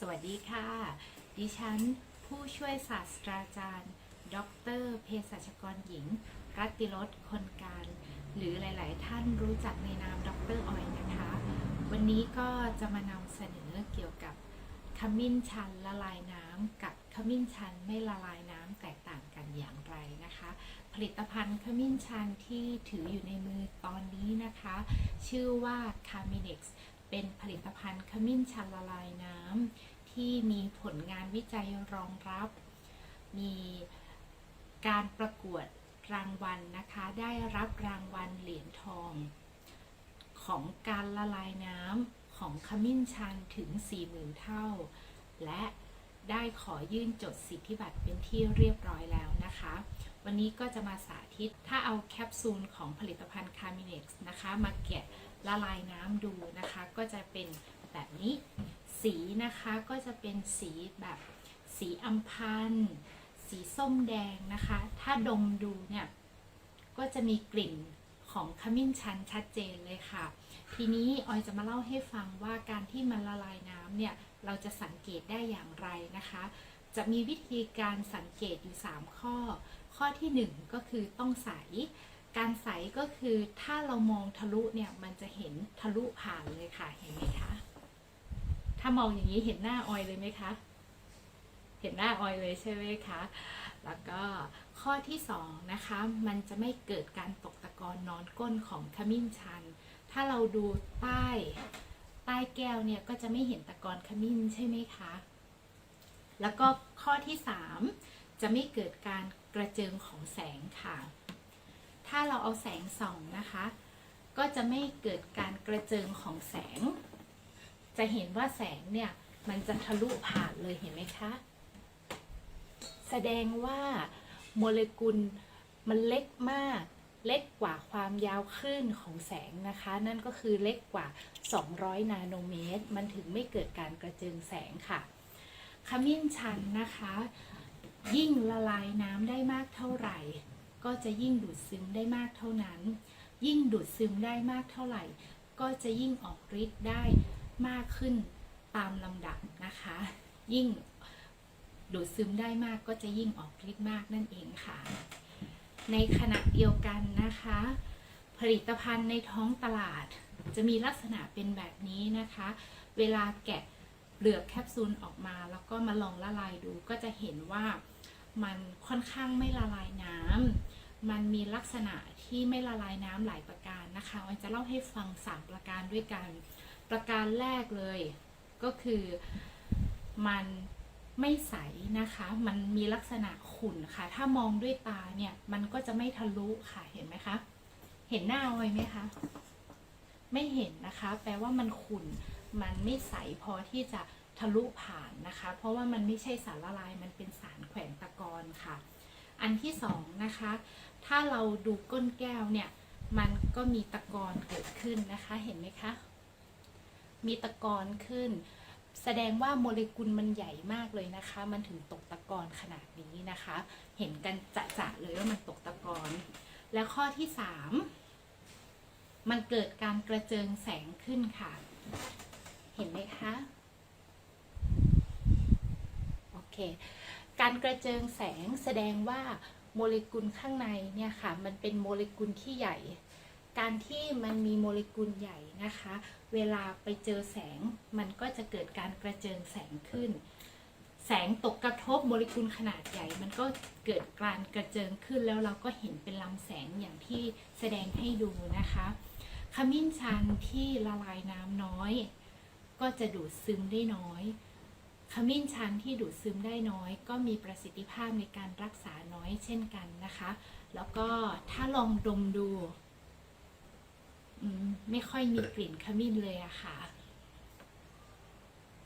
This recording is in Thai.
สวัสดีค่ะ ดิฉัน ผู้ช่วยศาสตราจารย์ ดรเภสัชกรหญิง รัติรสคนการ หรือหลาย ๆ ท่านรู้จักในนามดรออยนะคะ วันนี้ก็จะมานำเสนอเกี่ยวกับขมิ้นชันละลายน้ำกับขมิ้นชันไม่ละลายน้ำแตกต่างกันอย่างไรนะคะ ผลิตภัณฑ์ขมิ้นชันที่ถืออยู่ในมือตอนนี้นะคะ ชื่อว่า c a m i n e x เป็นผลิตภัณฑ์ขมิ้นชันละลายน้ำที่มีผลงานวิจัยรองรับ มีการประกวดรางวัลนะคะ ได้รับรางวัลเหรียญทอง ของการละลายน้ำของขมิ้นชันถึง 40,000 เท่า และได้ขอยื่นจดสิทธิบัตรเป็นที่เรียบร้อยแล้วนะคะ วันนี้ก็จะมาสา ธิตถ้าเอาแคปซูลของผลิตภัณฑ์คาร์มิเน็กซ์นะคะ มาแกะละลายน้ำดูนะคะ ก็จะเป็นแบบนี้ สีนะคะก็จะเป็นสีแบบสีอัมพันธ์สีส้มแดงนะคะ ถ้าดมดูเนี่ย ก็จะมีกลิ่นของขมิ้นชันชัดเจนเลยค่ะ ทีนี้ออยจะมาเล่าให้ฟังว่าการที่มันละลายน้ำเนี่ย เราจะสังเกตได้อย่างไรนะคะ จะมีวิธีการสังเกตอยู่ 3 ข้อ ข้อทีหนึ่1 ก็คือต้องใส การใสก็คือถ้าเรามองทะลุเนี่ยมันจะเห็นทะลุผ่านเลยค่ะเห็นไหมคะ ถ้ามองอย่างนี้เห็นหน้าออยเลยไหมคะ เห็นหน้าออยเลยใช่ไหมคะ แล้วก็ข้อที่สองนะคะมันจะไม่เกิดการตกตะกอนนอนก้นของขมิ้นชัน ถ้าเราดูใต้ใต้แก้วเนี่ยก็จะไม่เห็นตะกอนขมิ้นใช่ไหมคะ แล้วก็ข้อที่สามจะไม่เกิดการ กระเจิงของแสงค่ะ ถ้าเราเอาแสงส่องนะคะ ก็จะไม่เกิดการกระเจิงของแสง จะเห็นว่าแสงเนี่ยมันจะทะลุผ่านเลยเห็นไหมคะ แสดงว่าโมเลกุลมันเล็กมาก เล็กกว่าความยาวคลื่นของแสงนะคะ นั่นก็คือเล็กกว่า 200 นาโนเมตร มันถึงไม่เกิดการกระเจิงแสงค่ะ ขมิ้นชันนะคะ ยิ่งละลายน้ำได้มากเท่าไหร่ ก็จะยิ่งดูดซึมได้มากเท่านั้น ยิ่งดูดซึมได้มากเท่าไหร่ ก็จะยิ่งออกฤทธิ์ได้มากขึ้นตามลำดับนะคะ ยิ่งดูดซึมได้มากก็จะยิ่งออกฤทธิ์มากนั่นเองค่ะ ในขณะเดียวกันนะคะ ผลิตภัณฑ์ในท้องตลาด จะมีลักษณะเป็นแบบนี้นะคะ เวลาแกะเปลือกแคปซูลออกมา แล้วก็มาลองละลายดูก็จะเห็นว่า มันค่อนข้างไม่ละลายน้ำมันมีลักษณะที่ไม่ละลายน้ำหลายประการนะคะวันจะเล่าให้ฟังสามประการด้วยกัน ประการแรกเลย ก็คือมันไม่ใสนะคะ มันมีลักษณะขุ่นค่ะ ถ้ามองด้วยตาเนี่ย มันก็จะไม่ทะลุค่ะ เห็นไหมคะ เห็นหน้าออยไหมคะ ไม่เห็นนะคะ แปลว่ามันขุ่น มันไม่ใสพอที่จะ ทะลุผ่านนะคะ เพราะว่ามันไม่ใช่สารละลายมันเป็นสารแขวนตะกอนค่ะ อันที่สองนะคะ ถ้าเราดูก้นแก้วเนี่ยมันก็มีตะกอนเกิดขึ้นนะคะเห็นไหมคะ มีตะกอนขึ้น แสดงว่าโมเลกุลมันใหญ่มากเลยนะคะ มันถึงตกตะกอนขนาดนี้นะคะ เห็นกันจะๆเลยว่ามันตกตะกอนแล้วข้อที่สามมันเกิดการกระเจิงแสงขึ้นค่ะ เห็นไหมคะ โอ เค การกระเจิงแสงแสดงว่าโมเลกุลข้างในเนี่ยค่ะ มันเป็นโมเลกุลที่ใหญ่ การที่มันมีโมเลกุลใหญ่นะคะ เวลาไปเจอแสงมันก็จะเกิดการกระเจิงแสงขึ้น แสงตกกระทบโมเลกุลขนาดใหญ่ มันก็เกิดการกระเจิงขึ้นแล้วเราก็เห็นเป็นลำแสงอย่างที่แสดงให้ดูนะคะขมิ้นชันที่ละลายน้ำน้อย ก็จะดูดซึมได้น้อย ขมิ้นชันที่ดูดซึมได้น้อย ก็มีประสิทธิภาพในการรักษาน้อยเช่นกันนะคะ แล้วก็ถ้าลองดมดู ไม่ค่อยมีกลิ่นขมิ้นเลยอะค่ะ